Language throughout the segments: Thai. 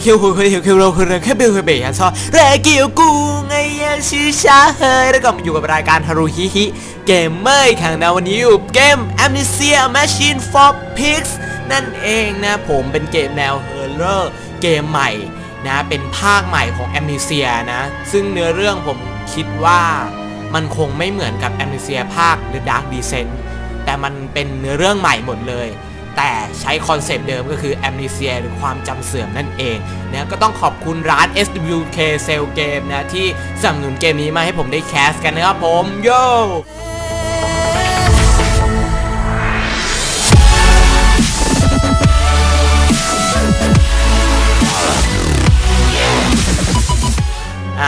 สุดยอดผมในเคียวหัวเคียวเคียวเราคือแค่เบลเบย์ชอบแรเกียวกูไงยังชื่อชาเฮยแล้วก็มาอยู่กับรายการฮารุฮิฮิเกมเมอร์อีกครั้งนะวันนี้อยู่เกม Amnesia Machine for Pigs นั่นเองนะผมเป็นเกมแนวเฮอร์เรอร์เกมใหม่นะเป็นภาคใหม่ของ Amnesia นะ ซึ่งเนื้อเรื่องผมคิดว่ามันคงไม่เหมือนกับ Amnesia ภาค The Dark Descent แต่มันเป็นเนื้อเรื่องใหม่หมดเลย แต่ใช้คอนเซปต์เดิมก็คือ amnesia หรือความจำเสื่อมนั่นเองนะก็ต้องขอบคุณร้าน SWK Sale Game นะ ที่สนับสนุนเกมนี้มาให้ผมได้แคสกันนะครับผมโย่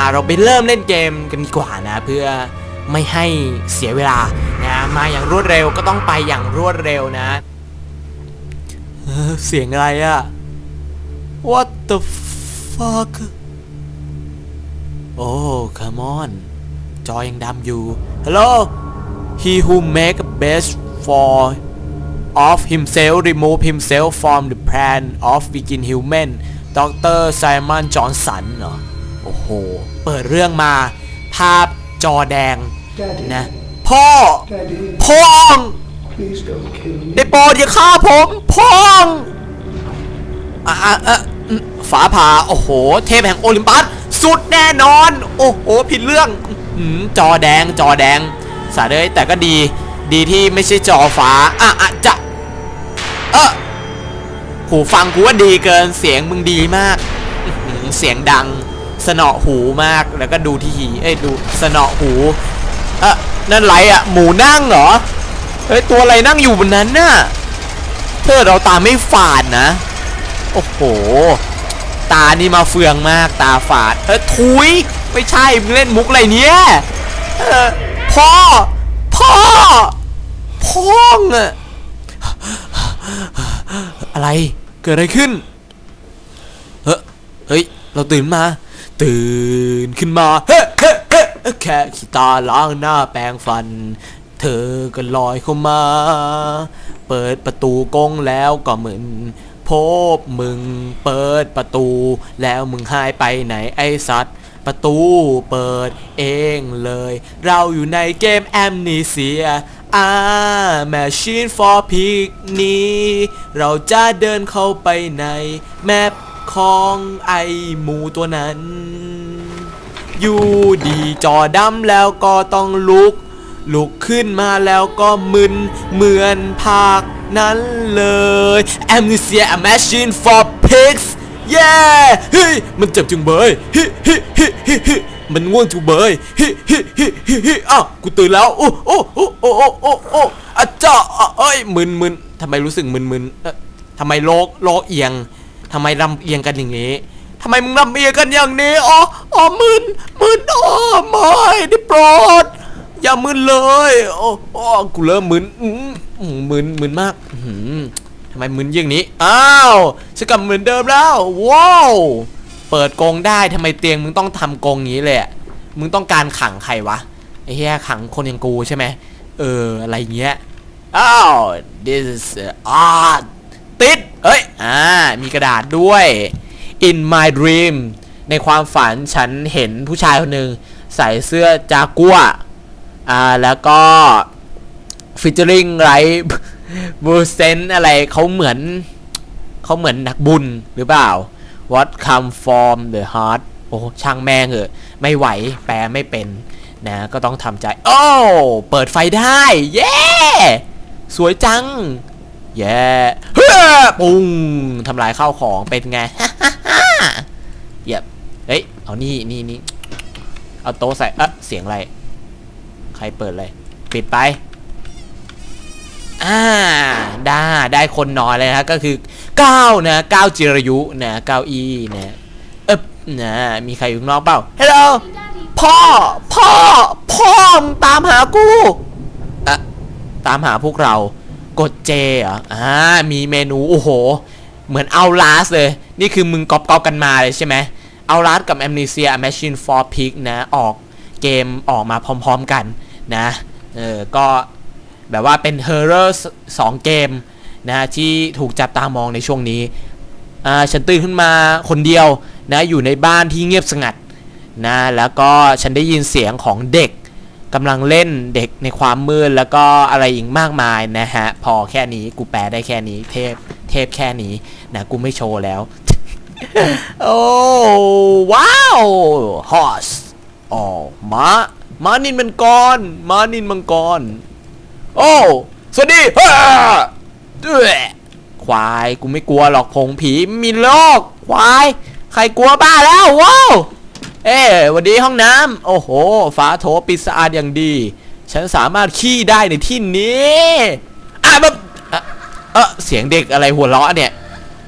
าเราไปเริ่มเล่นเกมกันดีกว่านะ เพื่อไม่ให้เสียเวลานะมาอย่างรวดเร็วก็ต้องไปอย่างรวดเร็วนะ เสียงอะไรอะ What the fuck โอ้ come on จอยังดำอยู่ Hello He who make best for of himself remove himself from the plan of begin human ดรไซมอนจอห์นสันเหรอ โอ้โห เปิดเรื่องมา ภาพจอแดงนะ พ่อ พ่อง please don't kill me. ได้โปรดอย่าฆ่าผมพ่องอะอะอะอืมฝาผ่าโอ้โห เทพแห่งโอลิมปัส สุดแน่นอน โอ้โห ผิดเรื่องอืมจอแดงจอแดง สาเลยแต่ก็ดี ดีที่ไม่ใช่จอฟ้าอะอะจะเออหูฟังกูว่าดีเกินเสียงมึงดีมาก อื้อหือเสียงดัง สนอหูมากแล้วก็ดูที่หีเอ้ยดูสนอหู เอะนั่นไรอะหมูนั่งเหรอ เฮ้ย ตัวอะไรนั่งอยู่บนนั้นน่ะเธอเราตาไม่ฝาดนะ โอ้โห ตานี่มาเฟืองมากตาฝาดเออทุย ไม่ใช่มึงเล่นมุกอะไรเนี้ยอพ่อ พ่อ พ่องอะอะไร เกิดอะไรขึ้น เฮ้ยเฮ้ย เราตื่นมา ตื่นขึ้นมา เฮ้เฮ้เฮ้แค่ขี้ตาล้างหน้าแปรงฟัน เธอก็ลอยเข้ามา เปิดประตูกงแล้วก็เหมือนพบมึงเปิดประตู แล้วมึงหายไปไหนไอสัตว์ ประตูเปิดเองเลย เราอยู่ในเกมแอมนิเซียอา Machine for Pig นี้ เราจะเดินเข้าไปใน แมปของไอหมูตัวนั้น อยู่ดีจอดำแล้วก็ต้องลุก ลุกขึ้นมาแล้วก็มึนเหมือนภาคนั้นเลย Amnesia a Machine for Pigs เย้เฮ้ยมันเจ็บจุงเบยฮิฮิฮิฮิฮิมันง่วงจุงเบยฮิฮิฮิฮิฮิอ้าวกูตื่นแล้ว โอ้โอ้โอ้โอ้โอ้โอ้อ้อาจ้าเอ้ยมึนมึนทำไมรู้สึกมึนมึนเอ๊ะทำไมโลกโลกเอียงทำไมลำเอียงกันอย่างนี้ทำไมมึงลำเอียงกันอย่างนี้อ๋ออ๋อมึนมึนอ๋อไม่ได้โปรด อย่ามึนเลย โอ้โอ้กูเริ่มมึนอื้อหือมึนมึนมากอื้อหือทำไมมึนอย่างนี้ อ้าวฉันกลับเหมือนเดิมแล้ว ว้าว เปิดกรงได้ทำไมเตียงมึงต้องทำกรงอย่างนี้เลยอะมึงต้องการขังใครวะ ไอ้เหี้ยขังคนอย่างกูใช่ไหม เออ อะไรเงี้ย อ้าว this is art ติด เฮ้ย อ่า มีกระดาษด้วย in my dream ในความฝันฉันเห็นผู้ชายคนหนึ่งใส่เสื้อจากัว อ่าแล้วก็ featuring ไรบูเซนอะไรเขาเหมือนเขาเหมือนนักบุญหรือเปล่า what come from the heart โอ้ช่างแม่งเหอะ ไม่ไหวแปลไม่เป็นนะก็ต้องทำใจ โอ้ เปิดไฟได้ เย้ สวยจังแย่เฮ้อปุ้งทำลายข้าวของเป็นไงเยียบเฮ้ย เอานี่นี่นี่เอาโต๊ะใส่เอ๊ะเสียงอะไร ใครเปิดเลย ปิดไป อ่า ได้ ได้คนนอนเลยนะก็คือก้าวนะก้าวจิรยุนะก้าวอีนะเอ๊บนะมีใครอยู่นอกเปล่าฮัลโหลพ่อ พ่อ พ่อมึงตามหากูอะตามหาพวกเรา กดเจเหรออ่า มีเมนู โอ้โห เหมือนเอาลาสเลย นี่คือมึงก๊อปก๊อปกันมาเลยใช่ไหมเอาลาสกับ Amnesia A Machine for Pig นะ ออกเกมออกมาพร้อม ๆ กัน นะเออก็แบบว่าเป็น h o r r o r สองเกมนะที่ถูกจับตามองในช่วงนี้อ่าฉันตื่นขึ้นมาคนเดียวนะอยู่ในบ้านที่เงียบสงัดนะแล้วก็ฉันได้ยินเสียงของเด็กกำลังเล่นเด็กในความมืดแล้วก็อะไรอีกมากมายนะฮะ พอแค่นี้กูแปลได้แค่นี้ เทพเทพแค่นี้นะกูไม่โชว์แล้ว โอ้ว้าว horse อ๋อมา มานินมังกรมานินมังกร โอ้ สวัสดีฮ่าด้วยควาย กูไม่กลัวหรอกผงผีมีโลก ควาย ใครกลัวบ้าแล้วว้าวเอ้วันดีห้องน้ำโอ้โห ฝาโถปิดสะอาดอย่างดี ฉันสามารถขี้ได้ในที่นี้อะแบบเออเสียงเด็กอะไรหัวเราะเนี่ย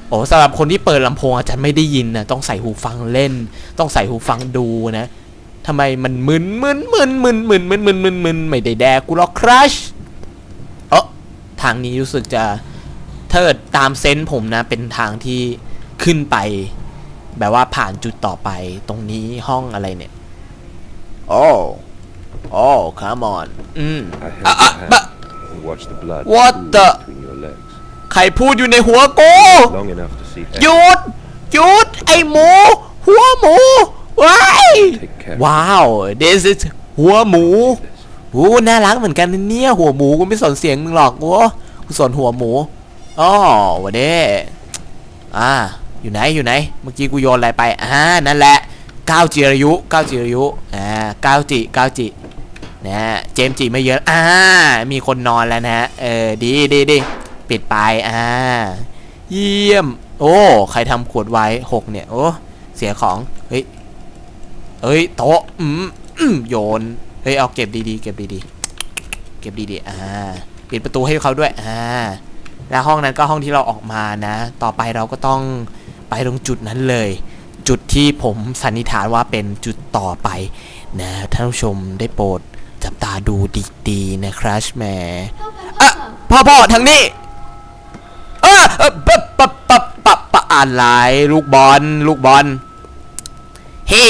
โอ้สำหรับคนที่เปิดลำโพงอาจจะไม่ได้ยินนะต้องใส่หูฟังเล่น ต้องใส่หูฟังดูนะ ทำไมมันมึนมึนมึนมึนมึนมึนมึนมึนมึนไม่ได้แดกกูหรอกครัชเออทางนี้รู้สึกจะเทิดตามเซนส์ผมนะ เป็นทางที่ขึ้นไป แบบว่าผ่านจุดต่อไปตรงนี้ห้องอะไรเนี่ย โอ้โอ้ come on อืม I held Ah, your ah, hand but- and watched the blood What pool the- between your legs. ใครพูดอยู่ในหัวกู Long enough to see หยุดหยุดไอหมู หัวหมู ว้าย Take care. ว้าว this is หัวหมูโอ้น่ารักเหมือนกันนะเนี่ยหัวหมูกูไม่สนเสียงมึงหรอกกูกูสนหัวหมูอ๋อวันเด้อ่าอยู่ไหนอยู่ไหน เมื่อกี้กูโยนอะไรไปอ่านั่นแหละก้าวจิรายุก้าวจิรายุอ่าก้าวจิก้าวจินะเจมส์จิไม่เยอะอ่ามีคนนอนแล้วนะฮะเออดีดีดีปิดไปอ่าเยี่ยม โอ้ ใครทำขวดไว้หกเนี่ย โอ้ เสียของ เฮ้ยเอ้ยโต๊ะอืมอืมโยน เฮ้ยเอาเก็บดีๆเก็บดีๆเก็บดีๆอ่าปิดประตูให้เขาด้วยอ่าแล้วห้องนั้นก็ห้องที่เราออกมานะ ต่อไปเราก็ต้องไปตรงจุดนั้นเลย จุดที่ผมสันนิษฐานว่าเป็นจุดต่อไปนะท่านผู้ชมได้โปรดจับตาดูดีๆนะครับแหมอะพ่อพ่อทางนี้เออเออปะปะปะปะปะอะไรลูกบอลลูกบอลเฮ้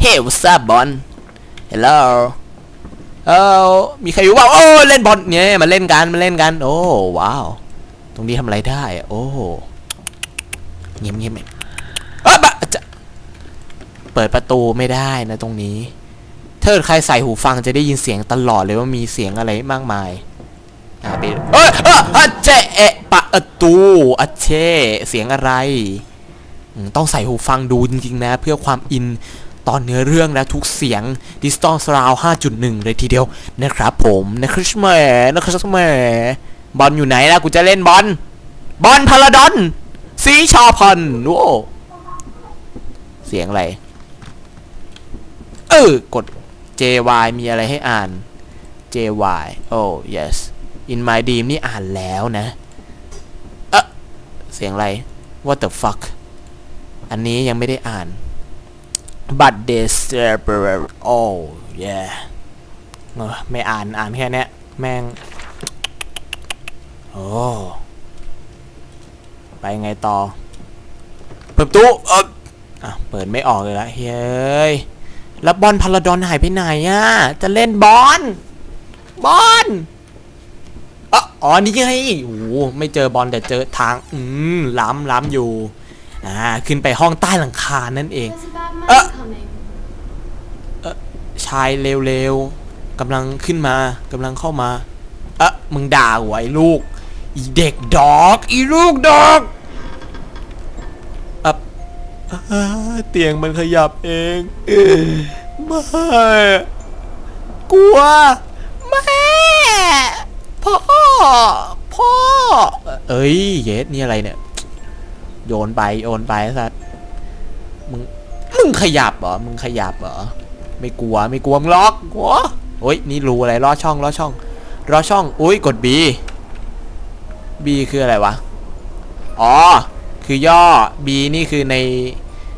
เฮ้ what's up บอล hello เออมีใครอยู่ว่าโอ้เล่นบอลเนี่ยมาเล่นกันมาเล่นกัน โอ้ว้าว ตรงนี้ทำอะไรได้ โอ้เงียบเงียบเออบะจะเปิดประตูไม่ได้นะตรงนี้ถ้าเกิดใครใส่หูฟังจะได้ยินเสียงตลอดเลยว่ามีเสียงอะไรมากมายอ่าไปเอยเอยอะเจเอะปะอะตูอะเชเสียงอะไร ต้องใส่หูฟังดูจริงๆนะ เพื่อความอิน ตอนเนื้อเรื่องและทุกเสียงดิสตอ s สราว5.1 เลยทีเดียวนะครับผมนะครับแหมนะครับแหมบอลอยู่ไหนล่ะกูจะเล่นบอลบอลพาราดอนสีชอพันโว้เสียงอะไร เออกด JY มีอะไรให้อ่าน JY oh yes in my dream นี่อ่านแล้วนะเอะเสียงอะไร what the fuck อันนี้ยังไม่ได้อ่าน but they serve oh yeah เออไม่อ่านอ่านแค่เนี้ยแม่ง โอ้ ไปไงต่อ เปิดตูเอออะ เปิดไม่ออกเลยละเฮ้ย แล้วบอลพาราดอนหายไปไหนอะ จะเล่นบอล บอลอ๋อ นี่ไงโอ้ไม่เจอบอลแต่เจอทาง อืม ล้ำล้ำอยู่ อ่าขึ้นไปห้องใต้หลังคานั่นเอง There's a bad man Uh. coming. ชายเร็วๆกำลังขึ้นมากำลังเข้ามาเอะมึงด่าหัวไอ้ลูกอีเด็กดอกอีลูกดอกอะอ่าเตียงมันขยับเองเอ้ยไม่กลัวแม่พ่อพ่อเอ้ยเยสนี่อะไรเนี่ย โยนไปโยนไปสัตว์มึงมึงขยับเหรอมึงขยับเหรอไม่กลัวไม่กลัวมึงล็อกกลัวโอ้ยนี่รูอะไรล้อช่องล้อช่องล้อช่องอุ้ยกด B B คืออะไรวะอ๋อคือย่อ B นี่คือใน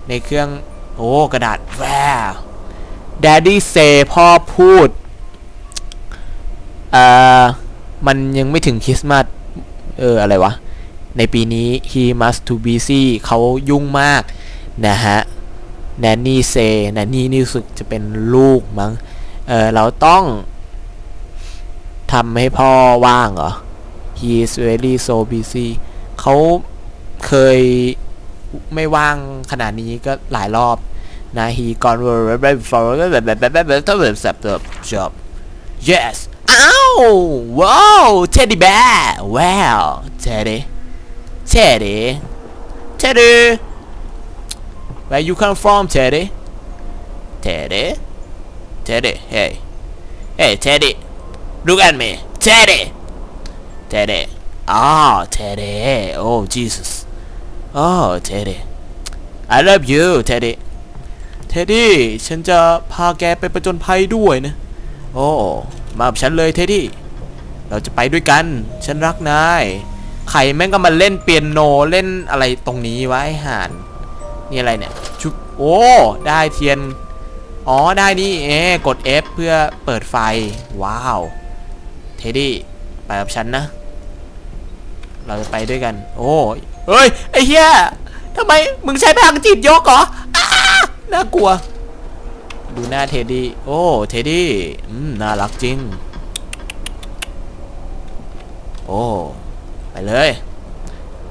ในเครื่องโอ้กระดาษแวว Daddy say พ่อพูดเอ่อมันยังไม่ถึงคริสต์มาสเอออะไรวะ ในปีนี้ he must to busy เขายุ่งมากนะฮะแนนนี่เซแนนนี่นี่สึกจะเป็นลูกมั้งเออเราต้องทำให้พ่อว่างเหรอ he is very so busy เขาเคยไม่ว่างขนาดนี้ก็หลายรอบนะ he gone very far แบบแบบแบบแบบแบบแบบแบบจบ yes อ้าวว้าว teddy bear wow teddy teddy teddy where you come from teddy teddy teddy hey hey teddy look at me teddy teddy ah teddy oh jesus oh teddy I love you teddy เทดดี้ฉันจะพาแกไปประจนภัยด้วยนะ โอ้ มากับฉันเลยเทดดี้เราจะไปด้วยกัน ฉันรักนาย ไข่แม่งก็มาเล่นเปียโนเล่นอะไรตรงนี้วะไอ้ห่านนี่อะไรเนี่ยชุบโอ้ได้เทียน อ๋อได้นี่เอ๊กด F เพื่อเปิดไฟ ว้าว เทดดี้ไปกับฉันนะ เราจะไปด้วยกัน โอ้เฮ้ย ไอ้เหี้ยทำไมมึงใช้พลังจิตยกเหรอน่ากลัว ดูหน้าเทดดี้ โอ้ เทดดี้ อืม น่ารักจริง โอ้ ไปเลย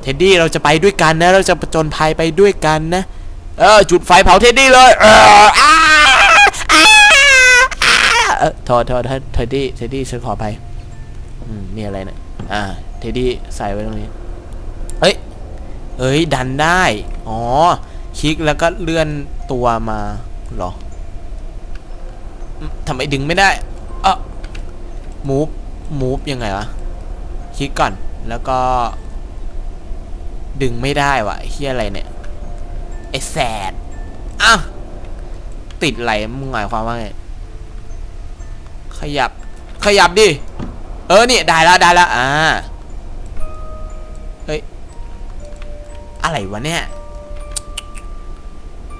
เท็ดดี้เราจะไปด้วยกันนะ เราจะประจนภัยไปด้วยกันนะ เออจุดไฟเผาเท็ดดี้เลยเอออ้าอ้าอ้าเออโทษโทษโทษเทดดี้เทดดี้ฉันขอไปอืมนี่อะไรเนะอ่าเทดดี้ใส่ไว้ตรงนี้เฮ้ยเอ้ยดันได้ อ๋อ คลิกแล้วก็เลื่อนตัวมาหรอทำไมดึงไม่ได้ เออมูฟมูฟยังไงวะ คลิกก่อน แล้วก็ ดึงไม่ได้วะเฮียอะไรเนี่ยไอแสดอะติดไหลมึงหมายความว่าไงขยับ ขยับดิ เออเนี่ยได้แล้วได้แล้วอ่าเฮ้ย อะไรวะเนี่ย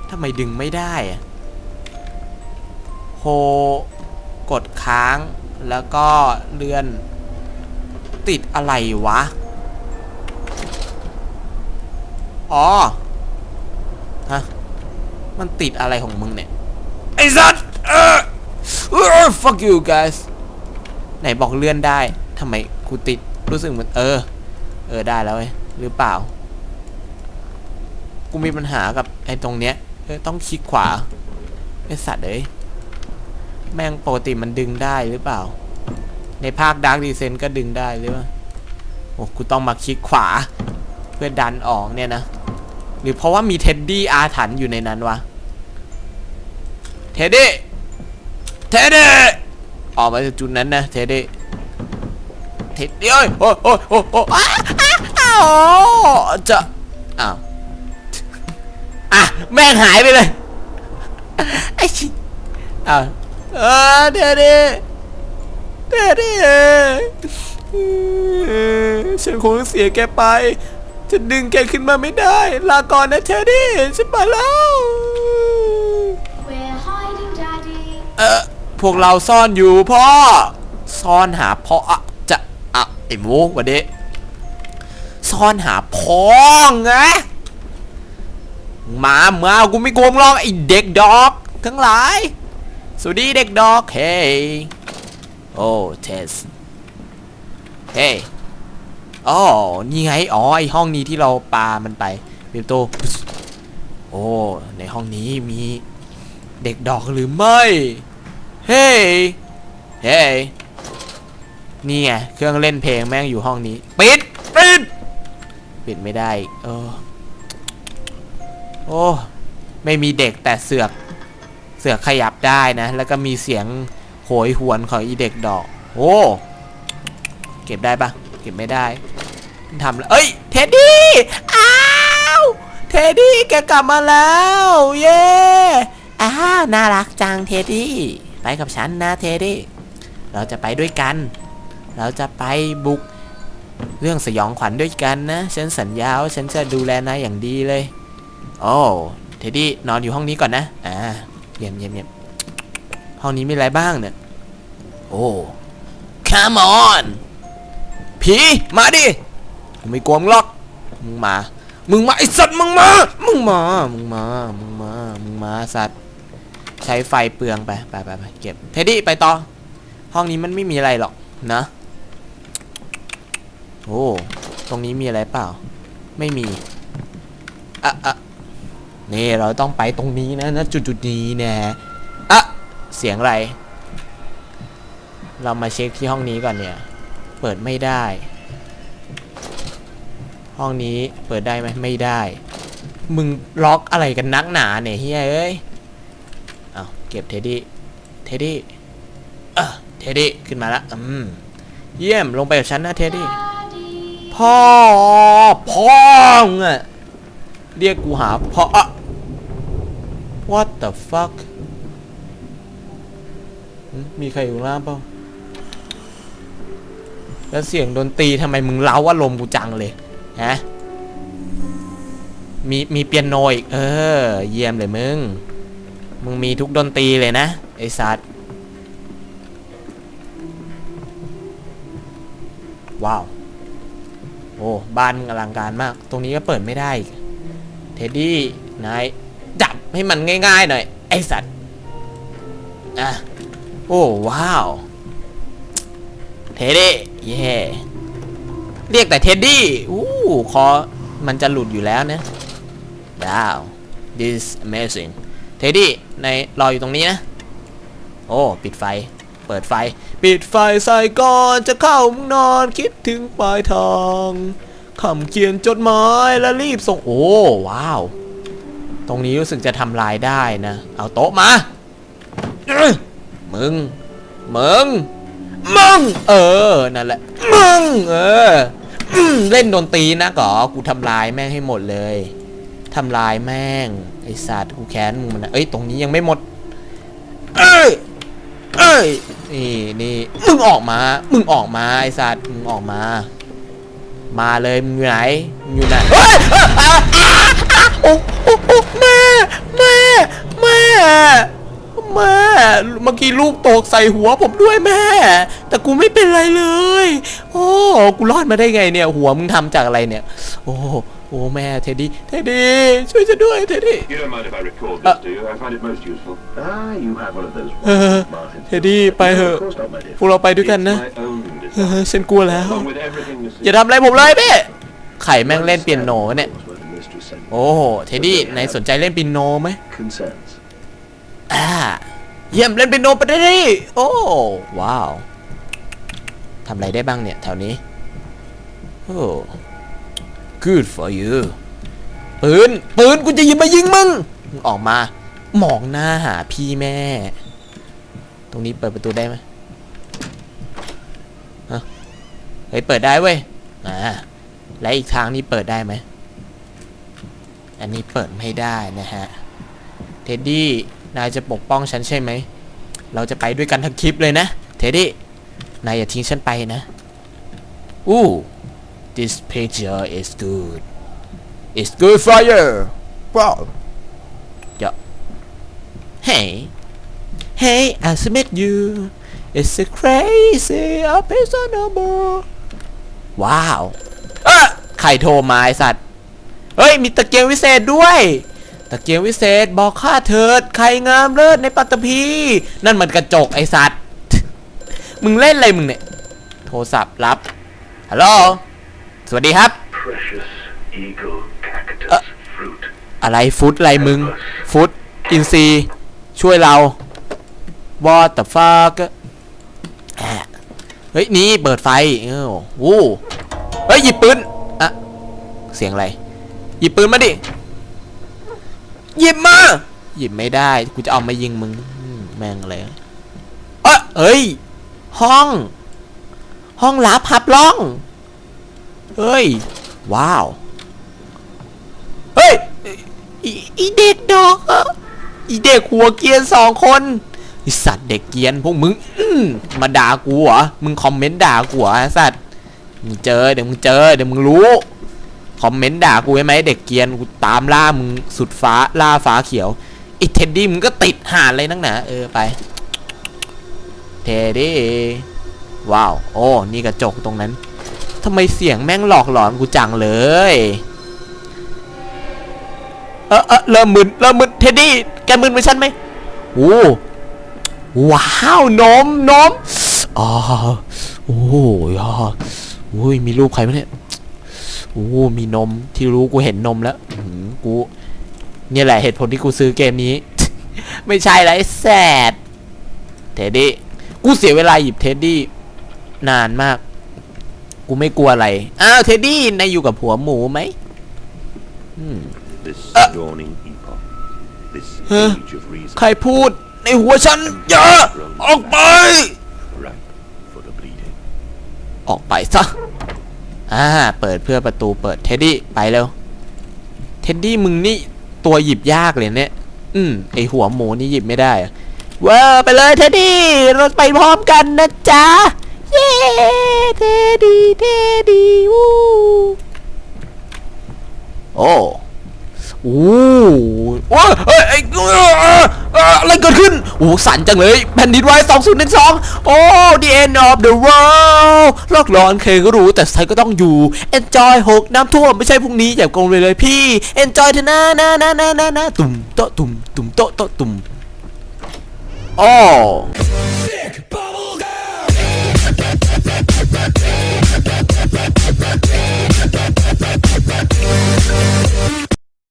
ทำไมดึงไม่ได้โฮกดค้างแล้วก็เลื่อน ติดอะไรวะ อ๋อ ฮะ มันติดอะไรของมึงเนี่ย ไอ้สัตว์เออเออ fuck you guys ไหนบอกเลื่อนได้ทำไมกูติดรู้สึกเหมือนเออ เออได้แล้วเว้ยหรือเปล่า กูมีปัญหากับไอ้ตรงเนี้ยเออต้องคลิกขวาไอ้สัตว์เอ้ยแม่งปกติมันดึงได้หรือเปล่า ในภาคดาร์ d ดีเซนก็ดึงได้หรือเปล่าโอ้กูต้องมาคลิกขวา เพื่อดันออกเนี่ยนะ หรือเพราะว่ามีเท็ดดี้อาถรรพ์อยู่ในนั้นวะ เท็ดดี้ เท็ดดี้ ออกมาจากจุดนั้นนะ เท็ดดี้ เท็ดดี้เอ้ยโอ้โอ้โอ้โอ้อ้าอ้าอ้าวจะ อ้าว อะ แม่งหายไปเลย ไอ้ชิอ้าวเออ เท็ดดี้ เท็ดดี้ฉันคงเสียแกไป จะดึงแกขึ้นมาไม่ได้ ลาก่อนนะเท็ดดี้ฉันไปแล้ว We're hiding, Daddy. เออพวกเราซ่อนอยู่พ่อ ซ่อนหาพ่ออะจะอะไอ้หมูวันนี้ซ่อนหาพ่อไงมามากูไม่โกงหรอกไอ้เด็กดอก ทั้งหลาย สวัสดีเด็กดอกเฮ้ย โอ้เทสเฮ้ยอ๋อนี่ไง อ๋อ ไอห้องนี้ที่เราปามันไปเบียโตโอ้ ในห้องนี้มีเด็กดอกหรือไม่ เฮ้ เฮ้ นี่ไง เครื่องเล่นเพลงแม่งอยู่ห้องนี้ ปิด ปิด ปิดไม่ได้ เออ โอ้ ไม่มีเด็กแต่เสือก เสือกขยับได้นะ แล้วก็มีเสียง โหยหวนของอีเด็กดอก โอ้เก็บได้ปะเก็บไม่ได้ทำแล้วเอ้ยเท็ดดี้อ้าวเท็ดดี้แกกลับมาแล้ว เย้อ้าวน่ารักจังเท็ดดี้ไปกับฉันนะเท็ดดี้เราจะไปด้วยกัน เราจะไปบุกเรื่องสยองขวัญด้วยกันนะ ฉันสัญญาว่าฉันจะดูแลนายอย่างดีเลย โอ้ เท็ดดี้นอนอยู่ห้องนี้ก่อนนะ อ่า เยี่ยมเยี่ยมเยี่ยม ห้องนี้มีอะไรบ้างเนี่ย โอ้ come on ผี มาดิไม่กลัวมึงหรอก มึงมา มึงมาไอสัตว์มึงมา มึงมา มึงมา มึงมา มึงมาสัตว์ ใช้ไฟเปลืองไป ไปไปไปเก็บ เท็ดดี้ไปต่อ ห้องนี้มันไม่มีอะไรหรอกนะ โอ้ ตรงนี้มีอะไรเปล่า ไม่มี อะอะนี่เราต้องไปตรงนี้นะนะจุดจุดๆนี้น่อะ เสียงอะไร เรามาเช็คที่ห้องนี้ก่อนเนี่ย เปิดไม่ได้ ห้องนี้เปิดได้ไหมไม่ได้ มึงล็อกอะไรกันนักหนาเนี่ยเฮียเอ้ยเอาเก็บเทดดี้เทดดี้เออเทดดี้ขึ้นมาละอืมเยี่ยมลงไปกับฉันนะเทดดี้พ่อพ่อมึงอะเรียกกูหาพ่อ What the fuck มีใครอยู่ล่างเปล่าแล้วเสียงดนตรีทำไมมึงเล้าอารมณ์กูจังเลยฮะมีมีเปียโนอีกเออ เยี่ยมเลยมึง มึงมีทุกดนตรีเลยนะ ไอสัตว์ว้าว โอ้บ้านอลังการมาก ตรงนี้ก็เปิดไม่ได้ เท็ดดี้นายจับให้มันง่ายๆหน่อย ไอสัตว์ โอ้ว้าว เท็ดดี้เย่เรียกแต่เท็ดดี้อู้คอมันจะหลุดอยู่แล้วนะว้าว this amazing เท็ดดี้ในรออยู่ตรงนี้นะ โอ้ ปิดไฟ เปิดไฟ ปิดไฟใส่ก่อนจะเข้ามุ้งนอนคิดถึงปลายทางคำเขียนจดหมายแล้วรีบส่ง โอ้ ว้าว ตรงนี้รู้สึกจะทำลายได้นะ เอาโต๊ะมา มึง มึง มึง เออ นั่นแหละ มึงเอออ เล่นดนตรีนะก่อกูทำลายแม่งให้หมดเลยทำลายแม่ง ไอสัตว์กูแค้นมึงมันนะเอ้ย ตรงนี้ยังไม่หมด เอ้ย เอ้ย นี่นี่มึงออกมา มึงออกมาไอสัตว์มึงออกมา มาเลยมึงอยู่ไหนมึงอยู่ไหนเฮ้ยโอ้โอ้โอ้แม่แม่แม่ แม่เมื่อกี้ลูกตกใส่หัวผมด้วยแม่ แต่กูไม่เป็นไรเลย โอ้กูรอดมาได้ไงเนี่ย หัวมึงทำจากอะไรเนี่ย โอ้โอ้แม่เท็ดดี้เท็ดดี้ช่วยฉันด้วยเท็ดดี้ You don't mind if I record Uh, this, do you? I find it most useful. Ah, you have one of those Uh, wonderful Martin. เท็ดดี้ไปเถ No, อะ of course not, my dear. พวกเราไปด้วยกัน It's นะ my own เอ desire. อฉันกลัวแล้ว Along with everything you see. อย่าทำอะไรผมเลยพี่ไข่แม่งเล่นเปียโนเนี่ย Was where the mistress sent โอ้โหเท็ดดี้ไหนสนใจเล่นเปียโนไหม concerns. อ่าเยี่ยมเล่นเปียโนไปได้ดิโอ้ว้าวทำอะไรได้บ้างเนี่ยแถวนี้โอ้ good for you ปืนปืนกูจะยิงมายิงมึงมึงออกมามองหน้าหาพี่แม่ ตรงนี้เปิดประตูได้ไหมฮะเฮ้ยเปิดได้เว้ยอ่าและอีกทางนี้เปิดได้ไหมอันนี้เปิดไม่ได้นะฮะเท็ดดี้ นายจะปกป้องฉันใช่ไหม เราจะไปด้วยกันทั้งคลิปเลยนะ เท็ดดี้ นายอย่าทิ้งฉันไปนะ อู้ this picture is good it's good for you bro เดี๋ยว hey hey I met you it's a crazy a person number ว้าว เอะใครโทรมาไอสัตว์ เฮ้ย มีตะเกียงวิเศษด้วย ตะเกียงวิเศษบอกข้าเถิดใครงามเลิศในปัตตภีนั่นมันกระจกไอสัตว์ มึงเล่นอะไรมึงเนี่ย โทรศัพท์รับ ฮัลโหล สวัสดีครับ Precious eagle cactus Uh. fruit. อะไรฟุตอะไรมึง ฟุตอินซีย์ช่วยเรา What the fuck แอะเฮ้ย นี่เปิดไฟเอ้าวู้เฮ้ย หยิบปืนอะเสียงอะไร หยิบปืนมาดิ หยิบมา หยิบไม่ได้ กูจะเอามายิงมึงอืมแม่งอะไรอะเอ้ยเอ้ย ห้อง ห้องลับพับล่อง เฮ้ย ว้าว เฮ้ย อีอีเด็กดอกอะอีเด็กหัวเกรียนสองคนไอสัตว์เด็กเกรียนพวกมึงอื้อมาด่ากูเหรอ มึงคอมเมนต์ด่ากูเหรอไอ้สัตว์ มึงเจอเดี๋ยวมึงเจอเดี๋ยวมึงรู้ คอมเมนต์ด่ากูใช่ไหมเด็กเกียนกูตามล่ามึงสุดฟ้าล่าฟ้าเขียวไอเท็ดดี้มึงก็ติดหาอะไรนักหนาเออไปเท็ดดี้ว้าวโอ้นี่กระจกตรงนั้นทำไมเสียงแม่งหลอกหลอนกูจังเลยเออเออเริ่มมึนเริ่มมึนเท็ดดี้แกมึนเหมือนฉันไหมโอ้ว้าวนมนมอ๋อโอ้ยอะโอ้ยมีรูปใครไหมเนี่ย อ้มีนมที่รู้กูเห็นนมแล้วอื้อหือกูเนี่ยแหละเหตุผลที่กูซื้อเกมนี้ ไม่ใช่ไรแซดเท็ดดี้กูเสียเวลาหยิบเท็ดดี้นานมาก กูไม่กลัวอะไร อ้าวเท็ดดี้นายอยู่กับผัวหมูไหมอืม This Uh. dawning epoch. This Huh? age of reason. ใครพูดในหัวฉันอย่าออกไป Ripe for the bleeding. ออกไปซะ อ่า เปิดเพื่อประตูเปิดเท็ดดี้ไปแล้ว เท็ดดี้มึงนี่ตัวหยิบยากเลยเนี่ย อืมไอหัวหมูนี่หยิบไม่ได้เว้าไปเลยเท็ดดี้เราไปพร้อมกันนะจ๊ะ เย้เท็ดดี้เท็ดดี้อู้โอ้ โอ้โอ้เอ้ยไอ้เอออะไรเกิดขึ้น โอ้สั่นจังเลยแผ่นดินไหวสองศูนย์หนึ่งสองโอ้ the end of the world โลกร้อนเคยก็รู้แต่ไทยก็ต้องอยู่ enjoy หกน้ำท่วมไม่ใช่พรุ่งนี้อย่ากงเลยเลยพี่ enjoy เถอะนะนะนะนะนะนะตุ่มโตตุ่มตุ่มโตโตตุ่มโอ้